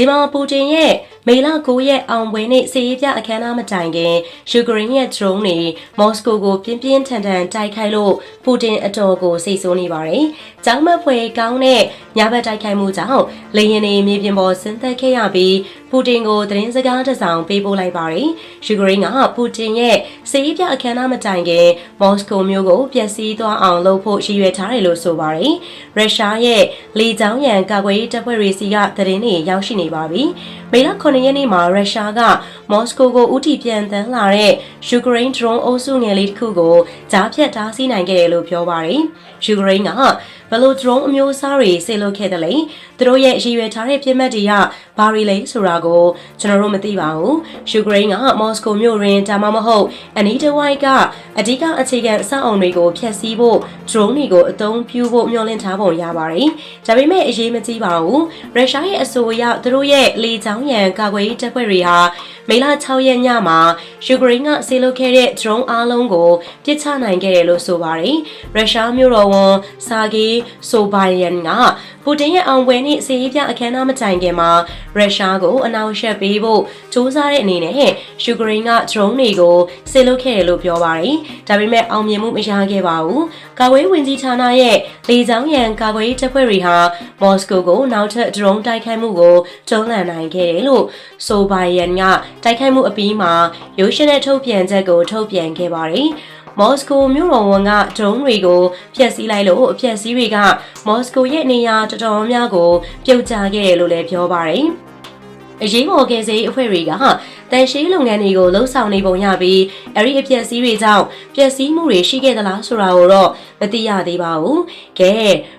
ဒီမှာပူတင်ရဲ့မေလ9ရက်အောင်ပွဲနေ့စီးရေးပြအခမ်းအနားမတိုင်ခင်ယူကရိန်းရဲ့ drone တွေမော်စကိုကိုပြင်းပြင်းထန်ထန်တိုက်ခိုက်လို့ပူတင်အတော်ကိုစိတ်ဆိုးနေပါတယ်။ကြောင်းမဖွယ်ကောင်းတဲ့ညဘက်တိုက်ခိုက်မှုကြောင့်လေယာဉ်တွေမြေပြင်ပေါ်ဆင်းသက်ခဲ့ရပြီး ပူတင်ကိုသတင်းစကားတစ်စောင်ပေးပို့လိုက်ပါတယ်။ယူကရိန်းကပူတင်ရဲ့စီးရေးပြအခမ်းအနားမတိုင်ခင်မော်စကိုမြို့ကိုပျက်စီးသွားအောင်လုပ်ဖို့ရည်ရွယ်ထားတယ်လို့ဆိုပါတယ်။ရုရှားရဲ့လေကြောင်းရန်ကာကွယ်ရေးတပ်ဖွဲ့တွေစီကသတင်းတွေရောက်ရှိနေပါပြီ။မေလ9ရက်နေ့မှာရုရှားကမော်စကိုကိုဥတီပြန်တန်းလာတဲ့ယူကရိန်း drone အုပ်စုငယ်လေးတစ်ခုကိုကြားဖြတ်တားဆီးနိုင်ခဲ့တယ်လို့ပြောပါတယ်။ယူကရိန်းကဘယ်လို drone အမျိုးအစားတွေဆေလွတ်ခဲ့တယ်လဲ။သူတို့ရဲ့ရည်ရွယ်ထားတဲ့ပြစ်မှတ်တွေကဘာတွေလဲဆိုတာကိုကျွန်တော်တို့မသိပါဘူး။ယူကရိန်းကမော်စကိုမြို့ရင်းဒါမှမဟုတ်အနီးတစ်ဝိုက်ကအဓိကအခြေခံအဆောက်အုံတွေကိုဖျက်ဆီးဖို့ drone တွေကိုအသုံးပြုဖို့မျှော်လင့်ထားပုံရပါတယ်။ဒါပေမဲ့အရေးမကြီးပါဘူး။ရုရှားရဲ့အဆိုအရသူတို့ရဲ့လေကြောင်းရန်ကာကွယ်ရေးတပ်ဖွဲ့တွေဟာ မေလ6ရက်ညမှာယူကရိန်းကဆေးလုပ်ခဲ့တဲ့ drone အားလုံးကိုပစ်ချနိုင်ခဲ့တယ်လို့ဆိုပါတယ်။ရုရှားမြို့တော်ဝန်ဆာဂေးဆိုဘိုင်ယန်ကပူတင်ရဲ့အောင်ပွဲနေ့စီးရေးပြအခမ်းအနားမတိုင်ခင်မှာရုရှားကိုအနောက်ရှက်ပေးဖို့စူးစမ်းတဲ့အနေနဲ့ယူကရိန်းက drone တွေကိုဆေးလုပ်ခဲ့တယ်လို့ပြောပါတယ်။ဒါပေမဲ့အောင်မြင်မှုမရခဲ့ပါဘူး။ကာကွယ်ဝင်ကြီးဌာနရဲ့လေကြောင်းရန်ကာကွယ်ရေးတပ်ဖွဲ့တွေဟာမော်စကိုကိုနောက်ထပ် drone တိုက်ခိုက်မှုကိုတွန်းလှန်နိုင်ခဲ့တယ်လို့ဆိုဘိုင်ယန်ကတိုက်ခိုက်မှုအပြီးမှာရုရှားနဲ့ထုတ်ပြန်ချက်ကိုထုတ်ပြန်ခဲ့ပါတယ်။မော်စကိုမြို့တော်ဝန်ကဒရုန်းတွေကိုဖျက်ဆီးလိုက်လို့အဖျက်ဆီးတွေကမော်စကိုရဲ့နေရာတော်တော်များကိုပြုတ်ကျခဲ့တယ်လို့လည်းပြောပါတယ်။အရေးပေါ်ကယ်ဆယ်ရေးအဖွဲ့တွေကတန်ရှင်းလုပ်ငန်းတွေကိုလှုပ်ဆောင်နေပုံရပြီးအဲ့ဒီအပျက်စီးတွေကြောင့်ပျက်စီးမှုတွေရှိခဲ့သလားဆိုတာကိုတော့မသိရသေးပါဘူး။ကဲ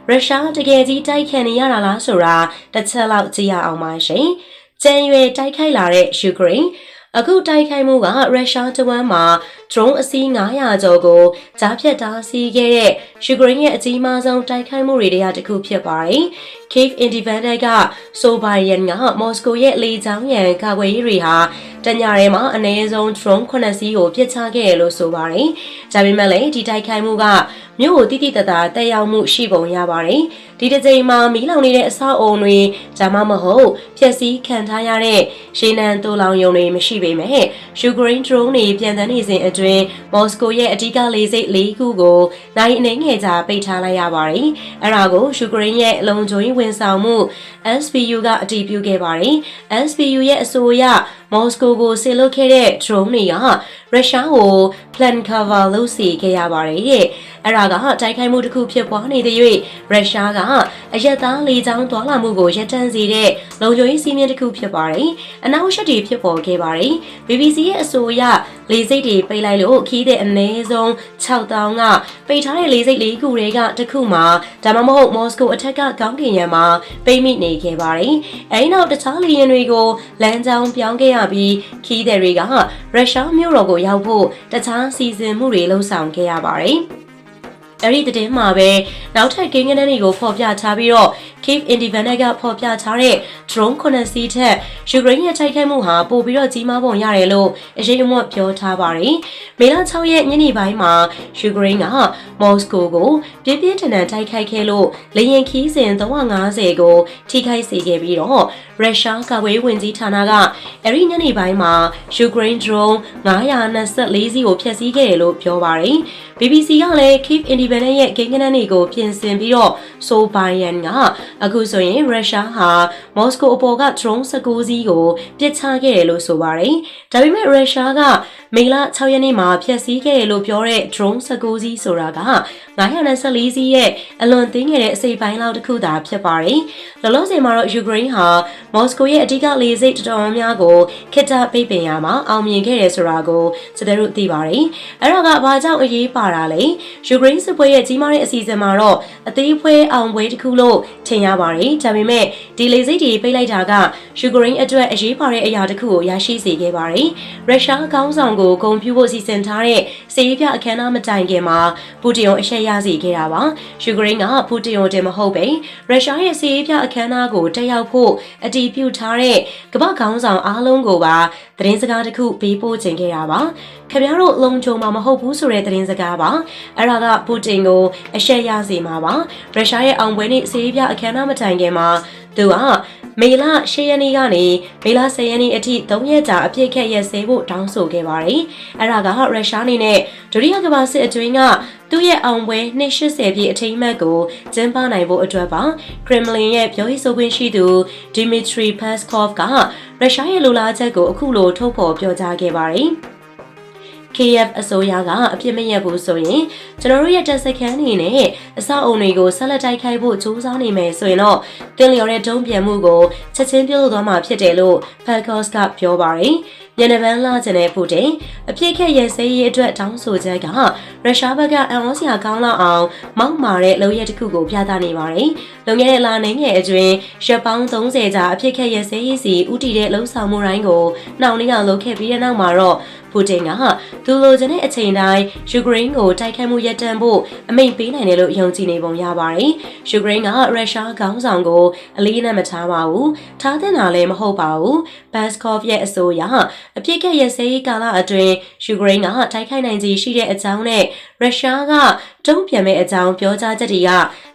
ရုရှားတကယ်ကြီးတိုက်ခံနေရတာလားဆိုတာတစ်ချက်လောက်ကြည့်ရအောင်ပါရှင်။ ကျန်ရွယ်တိုက်ခိုက်လာတဲ့ယူကရိန်းအခုတိုက်ခိုက်မှုကရုရှားတဝမ်းမှာ drone အစီး900ကျော်ကိုကြားဖြတ်တားဆီးခဲ့တဲ့ယူကရိန်းရဲ့အကြီးမားဆုံးတိုက်ခိုက်မှုတွေတရတစ်ခုဖြစ်ပါတယ်။ Kiev Independent ကဆိုဘိုင်ယန်ကမော်စကိုရဲ့လေကြောင်းရန်ကာကွယ်ရေးတွေဟာတညရဲမှာအနည်းဆုံး drone 9စီးကိုပစ်ချခဲ့ရလို့ဆိုပါတယ်။ဒါပေမဲ့လည်းဒီတိုက်ခိုက်မှုကမြို့ကိုတိတိတတ်တာတက်ရောက်မှုရှိပုံရပါတယ်။ဒီတစ်ချိန်မှာမီးလောင်နေတဲ့အဆောက်အုံတွေဒါမှမဟုတ်ဖျက်ဆီးခံထားရတဲ့ရှေးနံတိုးလောင်ယုံတွေမရှိပေမဲ့ယူကရိန်း drone တွေပြန်တန်းနေစဉ်အတွင်းမော်စကိုရဲ့အဓိကလေဆိပ်၄ခုကိုနိုင်အနေငယ်ကြာပိတ်ထားလိုက်ရပါတယ်။အဲ့ဒါကိုယူကရိန်းရဲ့လုံခြုံရေးဝန်ဆောင်မှု SBU ကအတည်ပြုခဲ့ပါတယ်။ SBU ရဲ့အဆိုအရမော်စကိုကိုဆေလွတ်ခဲ့တဲ့ drone တွေက ရုရှားကို plan cover လုပ်စီခဲ့ရပါတယ်တဲ့။အဲ့ဒါကတိုက်ခိုက်မှုတစ်ခုဖြစ်ပွားနေတဲ့၍ရုရှားကအရက်သားလေကြောင်းသွားလာမှုကိုရပ်တန့်စေတဲ့လုံခြုံရေးစည်းမျဉ်းတစ်ခုဖြစ်ပါတယ်။အနောက်ရှက်တွေဖြစ်ပေါ်ခဲ့ပါတယ်။ BBC ရဲ့အဆိုအရလေစိတ်တွေပိတ်လိုက်လို့ခီးတဲ့အနည်းဆုံး6000ကပိတ်ထားတဲ့လေစိတ်လေးခုတွေကတစ်ခုမှာဒါမှမဟုတ်မော်စကိုအထက်ကကောင်းကင်ရံမှာပိတ်မိနေခဲ့ပါတယ်။အဲဒီနောက်တခြားလေယာဉ်တွေကိုလမ်းကြောင်းပြောင်းခဲ့ရပြီးခီးတဲ့တွေကရုရှားမြို့တော်ကိုရောက်ဖို့တခြားစီစဉ်မှုတွေလှုံ့ဆော်ခဲ့ရပါတယ်။ အဲ့ဒီတဲ့မှာပဲနောက်ထပ်ကိန်းဂဏန်းတွေကိုဖော်ပြထားပြီးတော့ Kiev Independent ကဖော်ပြထားတဲ့ drone 9စီးထက်ယူကရိန်းရဲ့တိုက်ခိုက်မှုဟာပိုပြီးတော့ကြီးမားပုံရတယ်လို့အရေးအမွတ်ပြောထားပါတယ်။မေလ6ရက်ညနေပိုင်းမှာယူကရိန်းကမော်စကိုကိုပြင်းပြင်းထန်ထန်တိုက်ခိုက်ခဲ့လို့လေယာဉ်ခီးစဉ်350ကိုထိခိုက်စေခဲ့ပြီးတော့ရုရှားကာကွယ်ဝင်ကြီးဌာနကအဲ့ဒီညနေပိုင်းမှာယူကရိန်း drone 924စီးကိုဖျက်ဆီးခဲ့တယ်လို့ပြောပါတယ်။ BBC ကလည်း Kiev Independent ရဲ့ကိန်းဂဏန်းတွေကိုပြင်ဆင်ပြီးတော့ဆိုဘိုင်ယန်ကအခုဆိုရင်ရုရှားဟာမော်စကိုအပေါ်က drone 19စီးကိုပစ်ချခဲ့တယ်လို့ဆိုပါတယ်။ဒါပေမဲ့ရုရှားကမေလ6ရက်နေ့မှာဖျက်ဆီးခဲ့တယ်လို့ပြောတဲ့ drone 19စီးဆိုတာက924စီးရဲ့အလွန်သိငယ်တဲ့အစိပ်ပိုင်းလောက်တစ်ခုသာဖြစ်ပါတယ်။လောလောဆယ်မှာတော့ယူကရိန်းဟာမော်စကိုရဲ့အဓိကလေဆိပ်တော်တော်များကိုခေတ္တပိတ်ပင်ရမှာအောင်မြင်ခဲ့တယ်ဆိုတာကိုကျွန်တော်တို့သိပါတယ်။အဲ့တော့ကဘာကြောင့်အရေးပါတာလဲ။ယူကရိန်းစစ်ပွဲရဲ့ကြီးမားတဲ့အစီအစဉ်မှာတော့အသေးဖွဲအောင်ပွဲတစ်ခုလို့ထင်ရပါတယ်။ဒါပေမဲ့ဒီလေဆိပ်တွေပိတ်လိုက်တာကယူကရိန်းအတွက်အရေးပါတဲ့အရာတစ်ခုကိုရရှိစေခဲ့ပါတယ်။ရုရှားကောင်းဆောင်ကိုဂုဏ်ပြုဖို့စီစဉ်ထားတဲ့စေရေးပြအခမ်းအနားမတိုင်ခင်မှာပူတင်ကိုအရှက်ရစေခဲ့တာပါ။ယူကရိန်းကပူတင်ကိုတင်မဟုတ်ပဲရုရှားရဲ့စေရေးပြအခမ်းအနားကိုတက်ရောက်ဖို့အတည်ပြုထားတဲ့ကမ္ဘာခေါင်းဆောင်အားလုံးကိုပါသတင်းစကားတစ်ခုပေးပို့ခြင်းခဲ့တာပါ။ခင်ဗျားတို့လုံခြုံမှာမဟုတ်ဘူးဆိုတဲ့သတင်းစကားပါ။အဲ့ဒါကပူတင်ကိုအရှက်ရစေမှာပါ။ရုရှားရဲ့အောင်ပွဲနေ့စေရေးပြအခမ်းအနားမတိုင်ခင်မှာသူက မေလ10ရက်နေ့ကနေမေလ10ရက်နေ့အထိ3ရက်ကြာအပြည့်ခက်ရက်စဲဖို့တောင်းဆိုခဲ့ပါတယ်။အဲ့ဒါကရုရှားအနေနဲ့ဒုတိယကမ္ဘာစစ်အတွင်းကသူ့ရဲ့အောင်ပွဲ280ပြည့်အထိမ်းအမှတ်ကိုကျင်းပနိုင်ဖို့အတွက်ပါခရမ်မလင်ရဲ့ပြောရေးဆိုခွင့်ရှိသူဒီမီထရီပက်စကော့ဖ်ကရုရှားရဲ့လိုလားချက်ကိုအခုလိုထုတ်ဖော်ပြောကြားခဲ့ပါတယ်။ KF အစိုးရကအပြစ်မရဘူးဆိုရင်ကျွန်တော်တို့ရဲ့တပ်စခန်းတွေနဲ့အဆောက်အုံတွေကိုဆက်လက်တိုက်ခိုက်ဖို့ကြိုးစားနေမယ်ဆိုရင်တော့တင်လျော်တဲ့တုံးပြန်မှုကိုချက်ချင်းပြုလုပ်သွားမှာဖြစ်တယ်လို့ Falcos ကပြောပါတယ်။ညနေပန်းလာကျင်တဲ့ပူတင်အပြစ်ခက်ရဲစေးရေးအတွက်တောင်းဆိုချက်ကရုရှားဘက်ကအံ့ဩစရာကောင်းလောက်အောင်မောက်မာတဲ့လုံရက်တစ်ခုကိုပြသနေပါတယ်။လုံခဲ့တဲ့လာနေငယ်အတွင်းရက်ပေါင်း30ကြာအပြစ်ခက်ရဲစေးရေးစီဥတီတဲ့လှုံ့ဆော်မှုတိုင်းကိုနှောင့်နှေးအောင်လုပ်ခဲ့ပြီးတဲ့နောက်မှာတော့ပူတင်ကသူလိုချင်တဲ့အချိန်တိုင်းယူကရိန်းကိုတိုက်ခိုက်မှုရပ်တန့်ဖို့အမိန့်ပေးနိုင်တယ်လို့ယုံကြည်နေပုံရပါတယ်။ယူကရိန်းကရုရှားခေါင်းဆောင်ကိုအလေးနဲ့မထားပါဘူး။ထားတဲ့နာလည်းမဟုတ်ပါဘူး။ဘတ်စကော့ဖ်ရဲ့အဆိုအရအပြစ်ကရစဲရေးကာလအတွင်းယူကရိန်းကတိုက်ခိုက်နိုင်ခြေရှိတဲ့အကြောင်းနဲ့ ရုရှားကတုံ့ပြန်မဲ့အကြောင်းပြောကြားချက်တွေက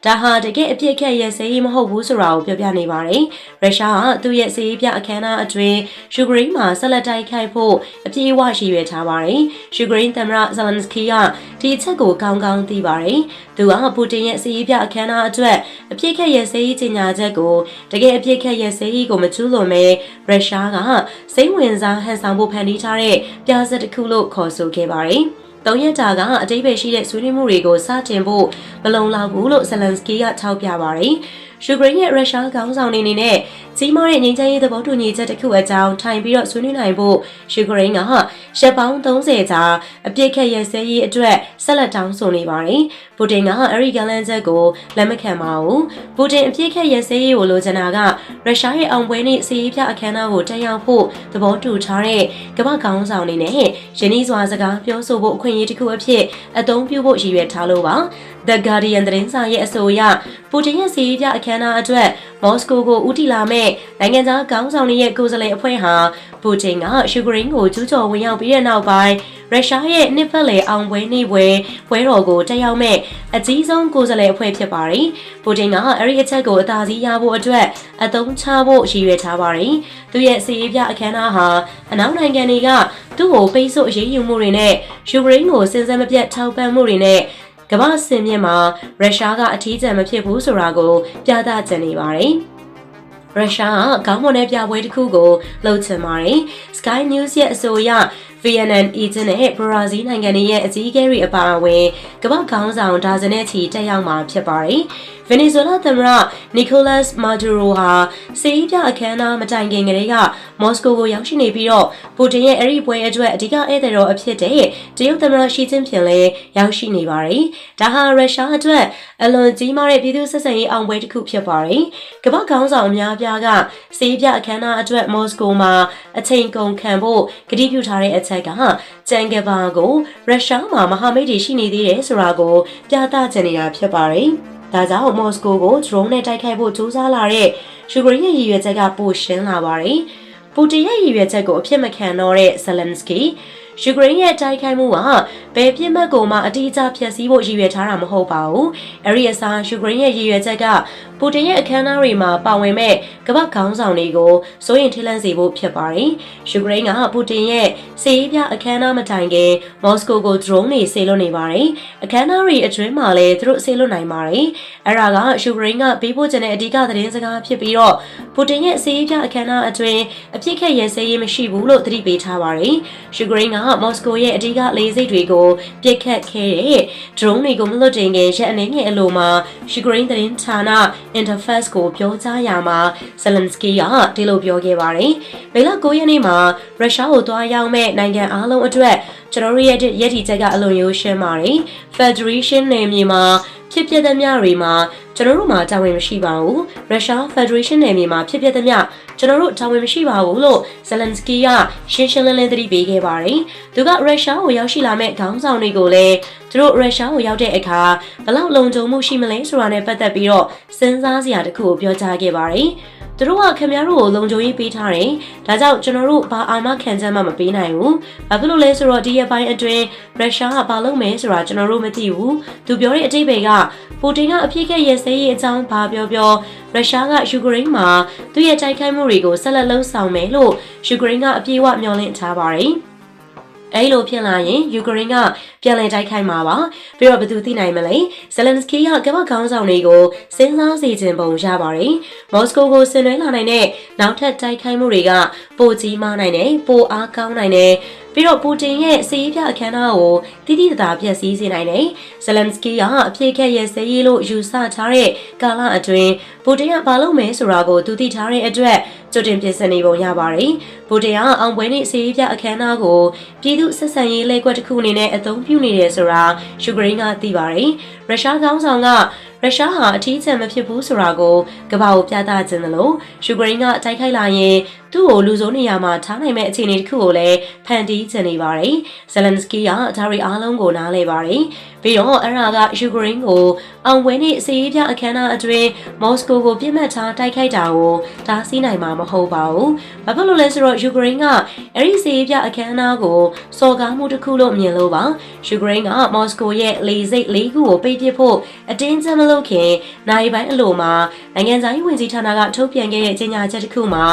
ဒါဟာတကယ်အပြစ်အခက်ရစဲရေးမဟုတ်ဘူးဆိုတာကိုပြောပြနေပါတယ်။ရုရှားကသူ့ရဲ့စီးရေးပြအခမ်းအနားအတွင်းယူကရိန်းမှာဆက်လက်တိုက်ခိုက်ဖို့အပြည့်အဝရှိရွယ်ထားပါတယ်။ယူကရိန်းသမ္မတဇလန်စကီကဒီအချက်ကိုကောင်းကောင်းသိပါတယ်။သူကပူတင်ရဲ့စီးရေးပြအခမ်းအနားအတွက်အပြစ်အခက်ရစဲရေးကြေညာချက်ကိုတကယ်အပြစ်အခက်ရစဲရေးကိုမကျူးလွန်မဲရုရှားကစိတ်ဝင်စားဟန်ဆောင်ဖို့ဖန်တီးထားတဲ့ပြားစက်တစ်ခုလို့ခေါ်ဆိုခဲ့ပါတယ်။ ၃ရက်ကြာကအတိတ်ပဲရှိတဲ့ဆွေးနွေးမှုတွေကိုစတင်ဖို့မလုံလောက်ဘူးလို့ဇလန်စကီကထောက်ပြပါတယ်။ယူကရိန်းရဲ့ရုရှားခေါင်းဆောင်တွေအနေနဲ့ကြီးမားတဲ့ငြိမ်းချမ်းရေးသဘောတူညီချက်တစ်ခုအကြောင်းထိုင်ပြီးတော့ဆွေးနွေးနိုင်ဖို့ယူကရိန်းကရှက်ပေါင်း30ကြာအပြစ်ခတ်ရစဲရေးအတွက်ဆက်လက်တောင်းဆိုနေပါတယ်။ ပူတင်ကအဲ့ဒီကလန်ချက်ကိုလက်မခံပါဘူး။ပူတင်အပြစ်ခတ်ရစဲရေးကိုလိုချင်တာကရုရှားရဲ့အောင်ပွဲနေ့စီးရေးပြအခမ်းအနားကိုတက်ရောက်ဖို့သဘောတူထားတဲ့ကမ္ဘာခေါင်းဆောင်တွေနဲ့ယင်းဤစွာစကားပြောဆိုဖို့အခွင့်အရေးတစ်ခုအဖြစ်အသုံးပြုဖို့ရည်ရွယ်ထားလို့ပါ။ The Guardian သတင်းစာရဲ့အဆိုအရပူတင်ရဲ့စီးရေးပြအခမ်းအနားအတွက်မော်စကိုကိုဦးတည်လာမဲ့နိုင်ငံသားခေါင်းဆောင်တွေရဲ့ကိုယ်စားလှယ်အဖွဲ့ဟာပူတင်ကယူကရိန်းကိုကျူးကျော်ဝင်ရောက်ပြီးတဲ့နောက်ပိုင်းရုရှားရဲ့နှစ်ဖက်လေအောင်ပွဲနေပွဲပွဲတော်ကိုတက်ရောက်မဲ့အကြီးဆုံးကိုယ်စားလှယ်အဖွဲ့ဖြစ်ပါတယ်။ပူတင်ကအဲ့ဒီအချက်ကိုအသာစီးရဖို့အတွက်အသုံးချဖို့ရည်ရွယ်ထားပါတယ်။သူရဲ့စီးရေးပြအခမ်းအနားဟာအနောက်နိုင်ငံတွေကသူ့ကိုပိတ်ဆို့အရေးယူမှုတွေနဲ့ယူကရိန်းကိုစင်စက်မပြတ်ထောက်ပံ့မှုတွေနဲ့ကမ္ဘာစင်မြင့်မှာရုရှားကအထီးကျန်မဖြစ်ဘူးဆိုတာကိုပြသချင်နေပါတယ်။ရုရှားကခေါင်းမွန်တဲ့ပြပွဲတစ်ခုကိုလှုပ်ချင်ပါတယ်။ Sky News ရဲ့အဆိုအရ VNN Egypt နဲ့ Brazil နိုင်ငံတွေရဲ့အကြီးအကဲတွေအပါအဝင်ကမ္ဘာခေါင်းဆောင်ဒါဇင်နဲ့ချီတက်ရောက်မှာဖြစ်ပါတယ်။ဗင်နီဇွဲလားသမ္မတနီကိုလတ်မာဒူရိုဟာစီးပြအခမ်းအနားမတိုင်ခင်ကတည်းကမော်စကိုကိုရောက်ရှိနေပြီးတော့ပူတင်ရဲ့အဲ့ဒီပွဲအတွက်အဓိကဧည့်သည်တော်အဖြစ်တဲ့တရုတ်သမ္မတရှီကျင်းဖျင်လည်းရောက်ရှိနေပါတယ်။ဒါဟာရုရှားအတွက်အလွန်ကြီးမားတဲ့ပြည်သူဆက်ဆံရေးအောင်ပွဲတစ်ခုဖြစ်ပါတယ်။ကမ္ဘာခေါင်းဆောင်အများပြားကစီးပြအခမ်းအနားအတွက်မော်စကိုမှာအချိန်ကုန်ခံဖို့ကတိပြုထားတဲ့အချက်ကကျန်ကဘာကိုရုရှားမှာမဟာမိတ်တွေရှိနေသေးတယ်ဆိုတာကိုပြသချင်နေတာဖြစ်ပါတယ်။ဒါကြောင့်မော်စကိုကို drone နဲ့တိုက်ခိုက်ဖို့ကြိုးစားလာတဲ့ယူကရိန်းရဲ့ရည်ရွယ်ချက်ကပိုရှင်းလာပါတယ်။ပူတင်ရဲ့ရည်ရွယ်ချက်ကိုအဖြစ်မခံတော့တဲ့ဇလန်စကီ ယူကရိန်းရဲ့တိုက်ခိုက်မှုကဘယ်ပြစ်မှတ်ကိုမှအတိအကျဖျက်ဆီးဖို့ရည်ရွယ်ထားတာမဟုတ်ပါဘူး။အဲဒီအစားယူကရိန်းရဲ့ရည်ရွယ်ချက်ကပူတင်ရဲ့အခမ်းအနားတွေမှာပါဝင်မဲ့ကမ္ဘာခေါင်းဆောင်တွေကိုစိုးရင်ထိလန့်စေဖို့ဖြစ်ပါတယ်။ယူကရိန်းကပူတင်ရဲ့စေရေးပြအခမ်းအနားမတိုင်ခင်မော်စကိုကို drone တွေဆေလွတ်နေပါတယ်။အခမ်းအနားတွေအတွင်းမှာလည်းသူတို့ဆေလွတ်နိုင်ပါတယ်။အဲ့ဒါကယူကရိန်းကပေးပို့ခြင်းတဲ့အဓိကသတင်းစကားဖြစ်ပြီးတော့ပူတင်ရဲ့စေရေးပြအခမ်းအနားအတွင်းအပြစ်ခက်ရဲစဲရေးမရှိဘူးလို့သတိပေးထားပါတယ်။ယူကရိန်းကမော်စကိုရဲ့အဓိကလေဆိပ်တွေကိုပြစ်ခတ်ခဲ့တဲ့ drone တွေကိုမလွတ်တင်ခင်ရက်အနေငယ်အလိုမှာယူကရိန်းသတင်းဌာန Interface ကိုပြောကြားရမှာဇလန်စကီကဒီလိုပြောခဲ့ပါတယ်။မေလ9ရက်နေ့မှာရုရှားကိုသွားရောက်မဲ့နိုင်ငံအားလုံးအတွက်ကျွန်တော်တို့ရဲ့ရည်တည်ချက်ကအလွန်ရိုးရှင်းပါတယ်။ Federation နယ်မြေမှာဖြစ်ပျက်သမျှတွေမှာ ကျွန်တော်တို့မှာတာဝန်မရှိပါဘူး။ Russia Federation နယ်မြေမှာဖြစ်ပျက်သမျှကျွန်တော်တို့တာဝန်မရှိပါဘူးလို့ဇလန်စကီကရှင်းရှင်းလင်းလင်းသတိပေးခဲ့ပါတယ်။သူကရုရှားကိုရောက်ရှိလာမဲ့ခေါင်းဆောင်တွေကိုလည်းသူတို့ရုရှားကိုရောက်တဲ့အခါဘလောက်လုံခြုံမှုရှိမလဲဆိုတာနဲ့ပတ်သက်ပြီးတော့စဉ်းစားစရာတခုကိုပြောကြားခဲ့ပါတယ်။သူတို့ကခင်ဗျားတို့ကိုလုံခြုံရေးပေးထားတယ်။ဒါကြောင့်ကျွန်တော်တို့ဘာအာမခံချက်မှမပေးနိုင်ဘူး။ဘာဖြစ်လို့လဲဆိုတော့ဒီရက်ပိုင်းအတွင်းရုရှားကဘာလုပ်မယ်ဆိုတာကျွန်တော်တို့မသိဘူး။သူပြောတဲ့အတိတ်ပဲကပူတင်ကအပြစ်ကရဲစစဲရေးအကြောင်းဘာပြောပြောရုရှားကယူကရိန်းမှာသူ့ရဲ့တိုက်ခိုက်မှုတွေကိုဆက်လက်လှုံ့ဆော်မယ်လို့ယူကရိန်းကအပြေအဝမျှော်လင့်ထားပါတယ်။အဲလိုဖြစ်လာရင်ယူကရိန်းက ပြန်လည်တိုက်ခိုက်မှာပါပြီးတော့ဘယ်သူသိနိုင်မလဲဇလန်စကီကကမ္ဘာခေါင်းဆောင်တွေကိုစဉ်းစားစီခြင်းပုံရပါတယ်မော်စကိုကိုဆင်နွှဲလာနိုင်တဲ့နောက်ထပ်တိုက်ခိုက်မှုတွေကပိုကြီးမားနိုင်တယ်ပိုအားကောင်းနိုင်တယ်ပြီးတော့ပူတင်ရဲ့စီးရေးပြအခမ်းအနားကိုတိတိတသာပြည့်စည်စေနိုင်တယ်။ဇလန်စကီကအပြည့်ခက်ရဲ့စည်ရေးလို့ယူဆထားတဲ့ကာလအတွင်းပူတင်ကဘာလုပ်မယ်ဆိုတာကိုသူသိထားတဲ့အတွက်ကြိုတင်ပြင်ဆင်နေပုံရပါတယ်။ပူတင်ကအောင်ပွဲနေ့စီးရေးပြအခမ်းအနားကိုပြည်သူဆက်ဆံရေးလက်ကွက်တစ်ခုအနေနဲ့အသုံးပြုနေတယ်ဆိုတာယူကရိန်းကသိပါတယ်။ရုရှားကောင်းဆောင်ကရုရှားဟာအထီးကျန်မဖြစ်ဘူးဆိုတာကိုကမ္ဘာကိုပြသခြင်းလို့ယူကရိန်းကတိုက်ခိုက်လာရင် သူ့ကိုလူစိုးနေရာမှာထားနိုင်မဲ့အခြေအနေတစ်ခုကိုလည်းဖန်တီးချင်နေပါတယ်။ဇလန်စကီကဒါရီအားလုံးကိုနားလဲပါတယ်။ပြီးတော့အဲ့ဒါကယူကရိန်းကိုအောင်ပွဲနေ့စီးရေးပြအခမ်းအနားအတွင်းမော်စကိုကိုပြစ်မှတ်ထားတိုက်ခိုက်တာကိုဒါစီးနိုင်မှာမဟုတ်ပါဘူး။ဘာဖြစ်လို့လဲဆိုတော့ယူကရိန်းကအဲ့ဒီစီးရေးပြအခမ်းအနားကိုစော်ကားမှုတစ်ခုလို့မြင်လို့ပါ။ယူကရိန်းကမော်စကိုရဲ့လေစိတ်လေးခုကိုပိတ်ပစ်ဖို့အတင်းကျပ်မလုပ်ခင်နိုင်ပိုင်းအလိုမှာနိုင်ငံသားရေးဝန်ကြီးဌာနကထုတ်ပြန်ခဲ့တဲ့ကြေညာချက်တစ်ခုမှာ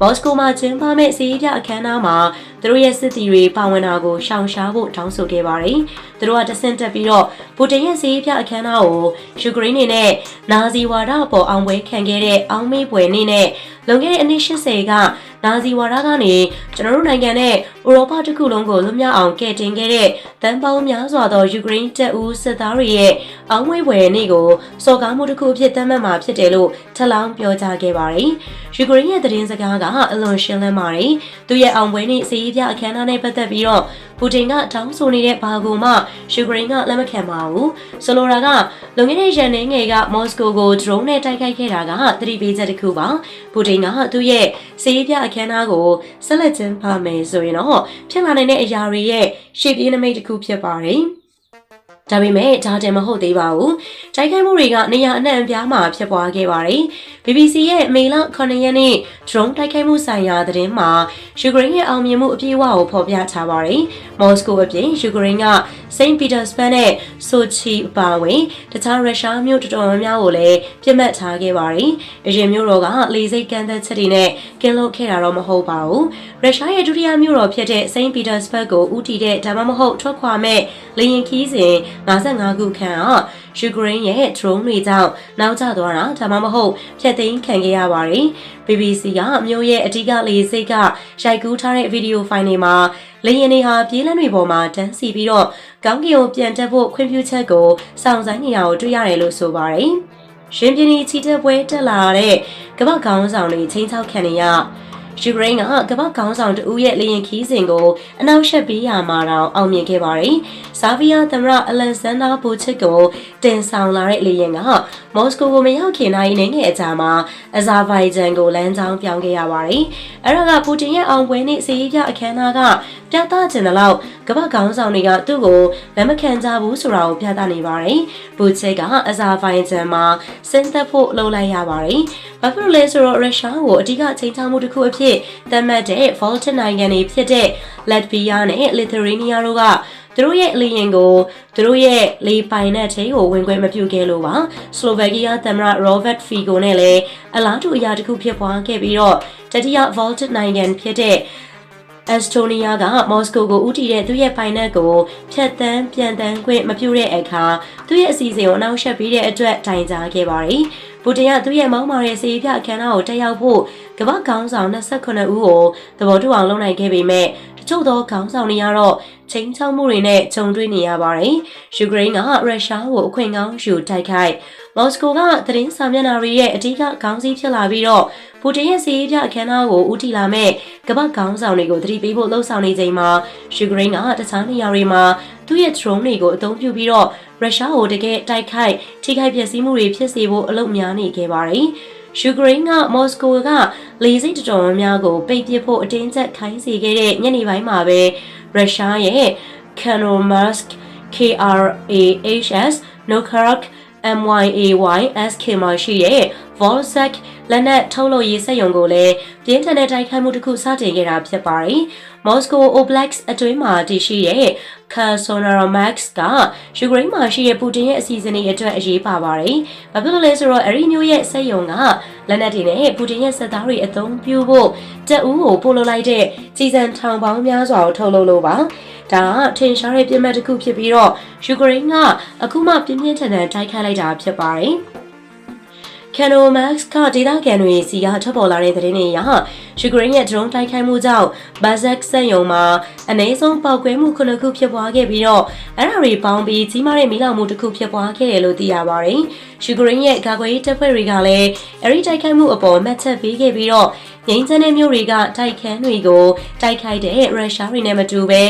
မော်စကိုမှာကျင်းပမယ့်စီးရေးပြအခမ်းအနားမှာသူတို့ရဲ့စစ်တီတွေပါဝင်တာကိုရှောင်ရှားဖို့တောင်းဆိုခဲ့ပါတယ်။သူတို့ကတဆင့်တက်ပြီးတော့ပူတင်ရဲ့စီးရေးပြအခမ်းအနားကိုယူကရိန်းနေနဲ့နာဇီဝါဒပေါ်အောင်ပွဲခံခဲ့တဲ့အောင်းမေးပွဲနေ့နဲ့လွန်ခဲ့တဲ့အနှစ်80က နာဇီဝါဒကနေကျွန်တော်တို့နိုင်ငံနဲ့ဥရောပတစ်ခုလုံးကိုလွတ်မြောက်အောင်ကယ်တင်ခဲ့တဲ့တန်ပေါင်းများစွာသောယူကရိန်းတပ်ဦးစစ်သားတွေရဲ့အောင်းမွေးပွဲနေ့ကိုစော်ကားမှုတစ်ခုအဖြစ်သတ်မှတ်မှာဖြစ်တယ်လို့ထပ်လောင်းပြောကြားခဲ့ပါတယ်။ယူကရိန်းရဲ့သတင်းစကားကအလွန်ရှင်းလင်းပါတယ်။သူရဲ့အောင်ပွဲနေ့စီးရေးပြအခမ်းအနားနဲ့ပတ်သက်ပြီးတော့ ပူတင်ကတောင်းဆိုနေတဲ့ဘာကိုမှယူကရိန်းကလက်မခံပါဘူး။ဆိုလိုတာကလွန်ခဲ့တဲ့ရန်နေငယ်ကမော်စကိုကိုဒရုန်းနဲ့တိုက်ခိုက်ခဲ့တာကသတိပေးချက်တစ်ခုပါ။ပူတင်ကသူ့ရဲ့စီးရေးပြအခမ်းအနားကိုဆက်လက်ကျင်းပမယ်ဆိုရင်တော့ဖြစ်လာနိုင်တဲ့အရာတွေရဲ့ရှေ့ပြေးနမိတ်တစ်ခုဖြစ်ပါတယ်။ ဒါပေမဲ့ဒါတည်းမဟုတ်သေးပါဘူး။တိုက်ခိုက်မှုတွေကနေရာအနှံ့အပြားမှာဖြစ်ပွားခဲ့ပါတယ်။ BBC ရဲ့မေလ9ရက်နေ့ drone တိုက်ခိုက်မှုဆိုင်ရာသတင်းမှာယူကရိန်းရဲ့အောင်မြင်မှုအပြည့်အဝကိုဖော်ပြထားပါတယ်။မော်စကိုအပြင်ယူကရိန်းကစိန့်ပီတာစပန်နဲ့ဆိုချီအပါအဝင်တခြားရုရှားမြို့တော်တော်များများကိုလည်းပြစ်မှတ်ထားခဲ့ပါတယ်။အရင်မြို့တော်ကလေစိတ်ကန့်သက်ချက်တွေနဲ့ကင်းလွတ်ခဲ့တာတော့မဟုတ်ပါဘူး။ရုရှားရဲ့ဒုတိယမြို့တော်ဖြစ်တဲ့စိန့်ပီတာစဘတ်ကိုဦးတည်တဲ့ဒါမှမဟုတ်ထွက်ခွာမဲ့လေယာဉ်ခီးစဉ်55ခုခန့်ကယူကရိန်းရဲ့ drone တွေကြောင့်နောက်ကျသွားတာဒါမှမဟုတ်ဖျက်သိမ်းခံခဲ့ရပါတယ်။ BBC ကမြို့ရဲ့အဓိကလေစိတ်ကရိုက်ကူးထားတဲ့ဗီဒီယိုဖိုင်တွေမှာလေယာဉ်တွေဟာပြေးလမ်းတွေပေါ်မှာတန်းစီပြီးတော့ကောင်းကင်ကိုပြန်တက်ဖို့ခွင့်ပြုချက်ကိုစောင့်ဆိုင်းနေတာကိုတွေ့ရတယ်လို့ဆိုပါတယ်။ရှင်ပြင်းကြီးချီတက်ပွဲတက်လာတဲ့ကမ္ဘာခေါင်းဆောင်တွေချင်းချောက်ခံနေရ ယူကရိန်းကကမ္ဘာခေါင်းဆောင်တဦးရဲ့လေရင်ခီးစဉ်ကိုအနောက်ရှက်ပေးရမှာတော့အောင်မြင်ခဲ့ပါတယ်။ဆာဗီယာသမ္မတအလက်ဇန်ဒါဘူချစ်ကိုတင်ဆောင်လာတဲ့လေရင်ကမော်စကိုကိုမရောက်ခင်နိုင်နေတဲ့အကြာမှာအဇာဘိုင်ဂျန်ကိုလမ်းကြောင်းပြောင်းခဲ့ရပါတယ်။အဲ့ဒါကပူတင်ရဲ့အောင်ပွဲနေ့စီးရီးပြအခမ်းအနားက ပြသချင်တဲ့လောက်ကမ္ဘာခေါင်းဆောင်တွေကသူ့ကိုလက်မခံကြဘူးဆိုတာကိုပြသနေပါတယ်။ဘူချစ်ကအဇာဘိုင်ဂျန်မှာစင်သက်ဖို့လှုပ်လိုက်ရပါတယ်။ဘာဖြစ်လို့လဲဆိုတော့ရုရှားကိုအဓိကချိန်ချမှုတစ်ခုအဖြစ်သတ်မှတ်တဲ့ Baltic နိုင်ငံတွေဖြစ်တဲ့ Latvia နဲ့ Lithuania တို့ကသူတို့ရဲ့လေရင်ကိုသူတို့ရဲ့လေပိုင်တဲ့ချိန်ကိုဝင်ခွင့်မပြုခဲ့လို့ပါစလိုဗက်ကီးယားသမ္မတ Robert Fico နဲ့လည်းအလားတူအရာတစ်ခုဖြစ်ပွားခဲ့ပြီးတော့တတိယ Baltic နိုင်ငံဖြစ်တဲ့ အက်စတိုးနီးယားကမော်စကိုကိုဦးတည်တဲ့သူ့ရဲ့ဖိုင်နက်ကိုဖျက်ဆီးပြန်တန်းခွင့်မပြုတဲ့အခါသူ့ရဲ့အစီအစဉ်ကိုအနောက်ရှက်ပြီးတဲ့အတွက်တိုင်ကြားခဲ့ပါတယ်။ပူတင်ကသူ့ရဲ့မောင်းမာတဲ့စီးပြအခမ်းအနားကိုတက်ရောက်ဖို့ကမ္ဘာခေါင်းဆောင်28ဦးကိုသဘောတူအောင်လုပ်နိုင်ခဲ့ပေမဲ့ တချို့သောခေါင်းဆောင်တွေကတော့ချိန်ချောက်မှုတွေနဲ့ကြုံတွေ့နေရပါတယ်။ယူကရိန်းကရုရှားကိုအခွင့်ကောင်းယူတိုက်ခိုက်မော်စကိုကသတင်းစာမျက်နှာတွေရဲ့အဓိကခေါင်းစည်းဖြစ်လာပြီးတော့ပူတင်ရဲ့စီးပြအခမ်းအနားကိုဦးတည်လာမဲ့ကမ္ဘာခေါင်းဆောင်တွေကိုသတိပေးဖို့လှုံ့ဆော်နေချိန်မှာယူကရိန်းကတခြားနေရာတွေမှာသူ့ရဲ့ drone တွေကိုအသုံးပြုပြီးတော့ရုရှားကိုတကယ်တိုက်ခိုက်ထိခိုက်ပျက်စီးမှုတွေဖြစ်စေဖို့အလုပ်များနေခဲ့ပါတယ်။ ယူကရိန်းကမော်စကိုကလေဆိပ်တော်တော်များများကိုပိတ်ပစ်ဖို့အတင်းကျပ်ခိုင်းစေခဲ့တဲ့ညနေပိုင်းမှာပဲရုရှားရဲ့ Kramatorsk KRAHS Nokarok MYAYSK မှာရှိတဲ့ Volsak လက်နက်ထုတ်လုပ်ရေးစက်ရုံကိုလည်းပြင်းထန်တဲ့တိုက်ခိုက်မှုတစ်ခုစတင်ခဲ့တာဖြစ်ပါတယ်။ Moscow Oblast အတွင်းမှာတည်ရှိတဲ့ Krasnodarmax ကယူကရိန်းမှာရှိတဲ့ပူတင်ရဲ့အစီအစဉ်တွေအတွက်အရေးပါပါတယ်။ဘာဖြစ်လို့လဲဆိုတော့အဲ့ဒီမျိုးရဲ့စက်ရုံကလက်နက်တွေနဲ့ပူတင်ရဲ့စစ်သားတွေအသုံးပြုဖို့တက်ဦးကိုပို့လို့လိုက်တဲ့ကြီးစံထောင်ပေါင်းများစွာကိုထုတ်လုပ်လို့ပါ။ဒါကထင်ရှားတဲ့ပြစ်မှတ်တစ်ခုဖြစ်ပြီးတော့ယူကရိန်းကအခုမှပြင်းပြင်းထန်ထန်တိုက်ခိုက်လိုက်တာဖြစ်ပါတယ်။ Cano Max ကဒေတာကန်တွေစီကထွက်ပေါ်လာတဲ့သတင်းတွေအရယူကရိန်းရဲ့ drone တိုက်ခိုက်မှုကြောင့် Bazak စက်ရုံမှာအနည်းဆုံးပောက်ကွဲမှုခုနှစ်ခုဖြစ်ပွားခဲ့ပြီးတော့အဲ့ဒါတွေပေါင်းပြီးကြီးမားတဲ့မီးလောင်မှုတစ်ခုဖြစ်ပွားခဲ့တယ်လို့သိရပါတယ်။ယူကရိန်းရဲ့ကာကွယ်ရေးတပ်ဖွဲ့တွေကလည်းအဲ့ဒီတိုက်ခိုက်မှုအပေါ်မှတ်ချက်ပေးခဲ့ပြီးတော့ငိမ့်ချမ်းတဲ့မြို့တွေကတိုက်ခန်းတွေကိုတိုက်ခိုက်တဲ့ရုရှားတွေနဲ့မတူဘဲ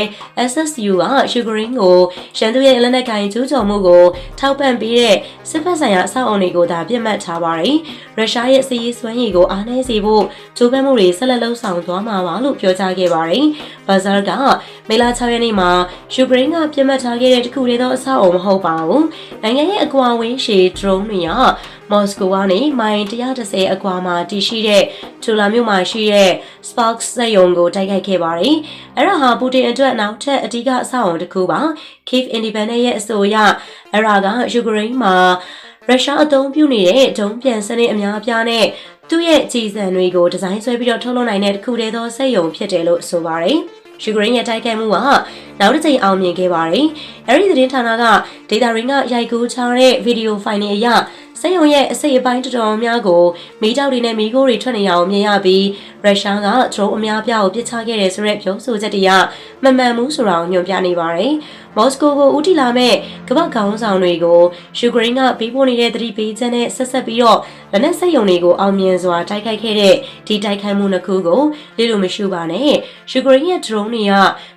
SSU ကယူကရိန်းကိုရန်သူရဲ့လက်နက်ကိုင်ကျူးကျော်မှုကိုထောက်ပံ့ပေးတဲ့စစ်ဖက်ဆိုင်ရာအဆောက်အုံတွေကိုသာပြစ်မှတ်ထားပါတယ်။ရုရှားရဲ့စီးရေးစွမ်းရည်ကိုအားနည်းစေဖို့ကြိုးပမ်းမှုတွေဆက်လက်လှုပ်ဆောင်သွားမှာပါလို့ပြောကြားခဲ့ပါတယ်။ဘာဇာကမေလ6ရက်နေ့မှာယူကရိန်းကပြစ်မှတ်ထားခဲ့တဲ့တခုတည်းသောအဆောက်အုံမဟုတ်ပါဘူး။နိုင်ငံရဲ့အကွာဝေးရှည် drone တွေက မော်စကိုကနေမိုင်130အကွာမှာတည်ရှိတဲ့ထူလာမြို့မှာရှိတဲ့ Sparks စက်ရုံကိုတိုက်ခိုက်ခဲ့ပါတယ်။အဲ့ဒါဟာပူတင်အတွက်နောက်ထပ်အဓိကအဆောက်အုံတစ်ခုပါ။ Kiev Independent ရဲ့အဆိုအရအဲ့ဒါကယူကရိန်းမှာရုရှားအသုံးပြုနေတဲ့ဒုံးပြန်စနစ်အများအပြားနဲ့သူ့ရဲ့ကြည်စံတွေကိုဒီဇိုင်းဆွဲပြီးတော့ထုတ်လုပ်နိုင်တဲ့တစ်ခုတည်းသောစက်ရုံဖြစ်တယ်လို့ဆိုပါတယ်။ယူကရိန်းရဲ့တိုက်ခိုက်မှုကနောက်တစ်ချိန်အောင်မြင်ခဲ့ပါတယ်။အဲဒီသတင်းဌာနကဒေတာရင်းကရိုက်ကူးထားတဲ့ဗီဒီယိုဖိုင်တွေအရ စက်ရုံရဲ့အစိတ်အပိုင်းတော်တော်များကိုမီးကြောက်တွေနဲ့မီးခိုးတွေထွက်နေရအောင်မြင်ရပြီး ရုရှားကဒရုန်းအများပြားကိုပစ်ချခဲ့တယ်ဆိုတဲ့ပြောဆိုချက်တွေကမမှန်ဘူးဆိုတာကိုညွှန်ပြနေပါတယ်။မော်စကိုကိုဦးတည်လာမဲ့ကမ္ဘာခေါင်းဆောင်တွေကိုယူကရိန်းကပေးပို့နေတဲ့သတိပေးချက်နဲ့ဆက်ဆက်ပြီးတော့လက်နက်စက်ရုံတွေကိုအောင်မြင်စွာတိုက်ခိုက်ခဲ့တဲ့ဒီတိုက်ခိုက်မှုနှစ်ခုကိုလေ့လို့မရှိပါနဲ့။ယူကရိန်းရဲ့ဒရုန်းတွေက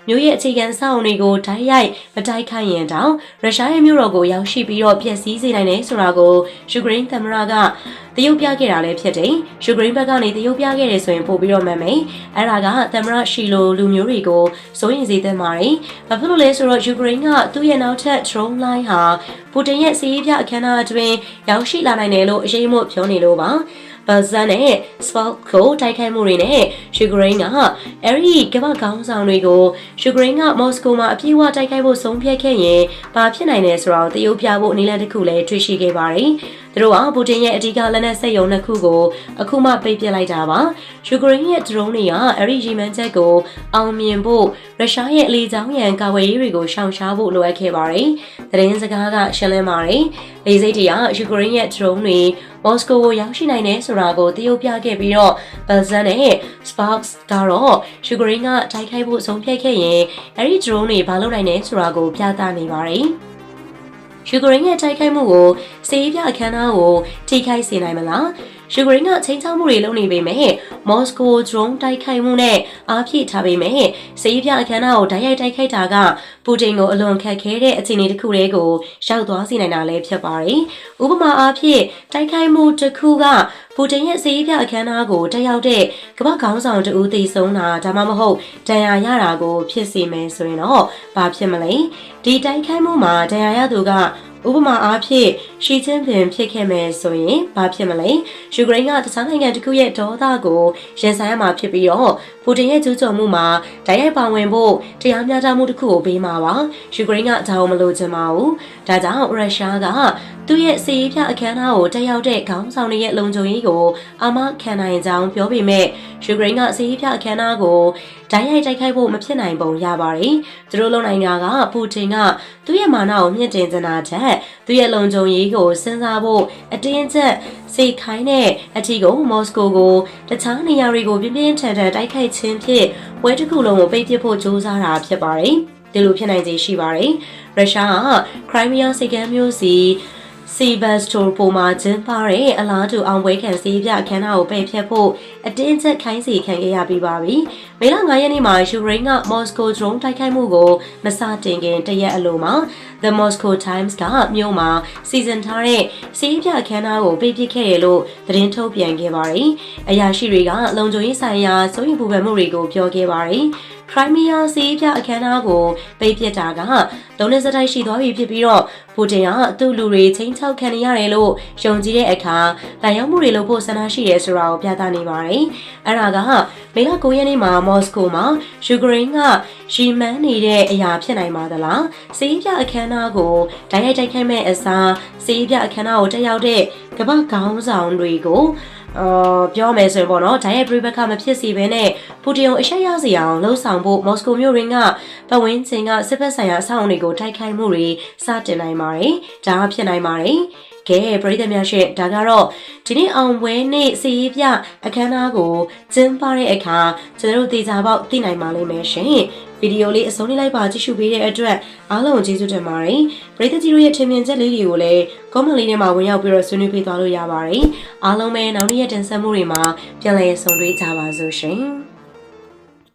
မြို့ရဲ့အခြေခံစောင့်တွေကိုဓာတ်ရိုက်မတိုက်ခိုက်ရင်တောင်ရုရှားရဲ့မြို့တော်ကိုရောက်ရှိပြီးတော့ပျက်စီးစေနိုင်တယ်ဆိုတာကိုယူကရိန်းသမ္မတကတရုတ်ပြခဲ့တာလည်းဖြစ်တယ်။ယူကရိန်းဘက်ကနေတရုတ်ပြခဲ့တယ်ဆိုရင်ပို့ပြီးတော့မှန်မယ်။အဲ့ဒါကသမ္မတရှီလိုလူမျိုးတွေကိုစိုးရင်စေတဲ့မှာတယ်။ဘာဖြစ်လို့လဲဆိုတော့ယူကရိန်းကသူ့ရဲ့နောက်ထပ် drone line ဟာပူတင်ရဲ့စီးရေးပြအခမ်းအနားအတွင်းရောက်ရှိလာနိုင်တယ်လို့အရေးမို့ပြောနေလို့ပါ။ဘာဇန်နဲ့စပေါကိုတိုက်ခိုက်မှုတွေနဲ့ယူကရိန်းကအဲဒီကမ္ဘာခေါင်းဆောင်တွေကိုယူကရိန်းကမော်စကိုမှာအပြည့်အဝတိုက်ခိုက်ဖို့ဆုံးဖြတ်ခဲ့ရင်ဘာဖြစ်နိုင်လဲဆိုတာကိုတရုတ်ပြဖို့အနေနဲ့တခုလည်းတွေ့ရှိခဲ့ပါတယ်။ သူတို့ကပူတင်ရဲ့အဓိကလက်နက်စက်ရုံနှစ်ခုကိုအခုမှပိတ်ပစ်လိုက်တာပါ။ယူကရိန်းရဲ့ဒရုန်းတွေကအဲဒီရီမန်ချက်ကိုအောင်မြင်ဖို့ရုရှားရဲ့လေကြောင်းရန်ကာဝယ်ရေးတွေကိုရှောင်ရှားဖို့လိုအပ်ခဲ့ပါတယ်။သတင်းစကားကရှင်းလင်းပါတယ်။လေစိတ်တွေကယူကရိန်းရဲ့ဒရုန်းတွေမော်စကိုကိုရောက်ရှိနိုင်တယ်ဆိုတာကိုတရုတ်ပြခဲ့ပြီးတော့ဘယ်ဇန်နဲ့ Sparks ကတော့ယူကရိန်းကတိုက်ခိုက်ဖို့ဆုံးဖြတ်ခဲ့ရင်အဲဒီ drone တွေဘာလုပ်နိုင်လဲဆိုတာကိုပြသနေပါတယ်။ ယူကရိန်းရဲ့တိုက်ခိုက်မှုကိုစေးပြအခမ်းအနားကိုထိခိုက်စေနိုင်မလားယူကရိန်းကချိန်ချောက်မှုတွေလုပ်နေပေမဲ့မော်စကို drone တိုက်ခိုက်မှုနဲ့အားဖြည့်ထားပေမဲ့စေးပြအခမ်းအနားကိုတိုက်ရိုက်တိုက်ခိုက်တာက ပူတင်ကိုအလွန်ခက်ခဲတဲ့အခြေအနေတစ်ခုတည်းကိုရောက်သွားစေနိုင်တာလည်းဖြစ်ပါတယ်။ဥပမာအားဖြင့်တိုက်ခိုက်မှုတစ်ခုကပူတင်ရဲ့စေးပြအခမ်းအနားကိုတက်ရောက်တဲ့ကမ္ဘာခေါင်းဆောင်တူဦးသိဆုံးတာဒါမှမဟုတ်ဒဏ်ရာရတာကိုဖြစ်စေမယ်ဆိုရင်တော့ဘာဖြစ်မလဲဒီတိုက်ခိုက်မှုမှာဒဏ်ရာရသူကဥပမာအားဖြင့်ရှီချင်းပင်ဖြစ်ခဲ့မယ်ဆိုရင်ဘာဖြစ်မလဲယူကရိန်းကတခြားနိုင်ငံတစ်ခုရဲ့ဒေါသကိုရင်ဆိုင်ရမှာဖြစ်ပြီးတော့ပူတင်ရဲ့ကျူးကျော်မှုမှာဓာတ်ရိုက်ပါဝင်ဖို့တရားမျှတမှုတစ်ခုကိုပေးမှာပါယူကရိန်းကဒါကိုမလိုချင်ပါဘူးဒါကြောင့်ရုရှားကသူ့ရဲ့စီးရေးပြအခမ်းအနားကိုတက်ရောက်တဲ့ခေါင်းဆောင်တွေရဲ့လုံခြုံရေးကိုအာမခံနိုင်ကြောင်းပြောပေမဲ့ယူကရိန်းကစီးရေးပြအခမ်းအနားကိုဓာတ်ရိုက်တိုက်ခိုက်ဖို့မဖြစ်နိုင်ပုံရပါတယ်။သူတို့လုံနိုင်တာကပူတင်ကသူ့ရဲ့မာနကိုမြင့်တင်ချင်တာချက်သူ့ရဲ့လုံခြုံရေးကိုစဉ်းစားဖို့အတင်းကျပ်စေခိုင်းတဲ့အထီကိုမော်စကိုကိုတခြားနေရာတွေကိုပြင်းပြင်းထန်ထန်တိုက်ခိုက်ခြင်းဖြင့်ဝဲတစ်ခုလုံးကိုပိတ်ပစ်ဖို့ကြိုးစားတာဖြစ်ပါတယ်။ ဒီလိုဖြစ်နိုင်ခြေရှိပါတယ်။ရုရှားကခရိုင်းမီးယားစိတ်ကမ်းမျိုးစီစီဘတ်စတိုပိုမှာကျင်းပတဲ့အလားတူအောင်ပွဲခံစီးပြအခမ်းအနားကိုပယ်ဖျက်ဖို့အတင်းကျပ်ခိုင်းစီခံခဲ့ရပြီးပါပြီ။မေလ9ရက်နေ့မှာယူကရိန်းကမော်စကိုဒရုန်းတိုက်ခိုက်မှုကိုမစတင်ခင်တရက်အလိုမှာ The Moscow Times ကမြို့မှာစီစဉ်ထားတဲ့စီးပြအခမ်းအနားကိုပိတ်ပစ်ခဲ့တယ်လို့သတင်းထုတ်ပြန်ခဲ့ပါတယ်။အရာရှိတွေကလုံခြုံရေးဆိုင်ရာစိုးရိမ်ပူပန်မှုတွေကိုပြောခဲ့ပါတယ်။ Crimea စီးပြအခမ်းအနားကိုပိတ်ပစ်တာကသုံးနှစ်စတိုက်ရှိသွားပြီဖြစ်ပြီးတော့ပူတင်ကသူ့လူတွေချင်းချောက်ခံနေရတယ်လို့ယုံကြည်တဲ့အခါတိုင်ရောက်မှုတွေလုပ်ဖို့ဆန္ဒရှိရဲဆိုတာကိုပြသနေပါတယ်။အဲ့ဒါကမေလ9ရက်နေ့မှာမော်စကိုမှာယူကရိန်းကရီမန်းနေတဲ့အရာဖြစ်နိုင်ပါသလား။စီးပြအခမ်းအနားကိုတိုက်ရိုက်တိုက်ခိုက်မဲ့အစားစီးပြအခမ်းအနားကိုတက်ရောက်တဲ့ကမ္ဘာခေါင်းဆောင်တွေကို အော်ပြောမယ်ဆိုရင်ပေါ့နော်ဓာတ်ရိုက်ပြိပခမဖြစ်စီဘဲနဲ့ပူတင်ကိုအရှက်ရစီအောင်လှုံ့ဆော်ဖို့မော်စကိုမြို့ရင်းကပတ်ဝန်းကျင်ကစစ်ဘက်ဆိုင်ရာအဆောက်အအုံတွေကိုတိုက်ခိုက်မှုတွေစတင်နိုင်ပါတယ်။ဒါဖြစ်နိုင်ပါတယ်။ကဲပရိသတ်များရှင့်ဒါကတော့ဒီနေ့အောင်ပွဲနေ့စီရေးပြအခမ်းအနားကိုကျင်းပတဲ့အခါကျွန်တော်တို့တေချာပေါက်သိနိုင်ပါလိမ့်မယ်ရှင် ဗီဒီယိုလေးအဆုံးလေးလိုက်ပါကြည့်ရှုပေးတဲ့အတွက်အားလုံးကျေးဇူးတင်ပါတယ်ပရိသတ်ကြီးတို့ရဲ့ထင်မြင်ချက်လေးတွေကိုလည်း comment လေးထဲမှာဝင်ရောက်ပြီးတော့ဆွေးနွေးပေးသွားလို့ရပါတယ်အားလုံးပဲနောက်နေ့ရက်တင်ဆက်မှုတွေမှာပြန်လည်ဆုံတွေ့ကြပါစို့ရှင်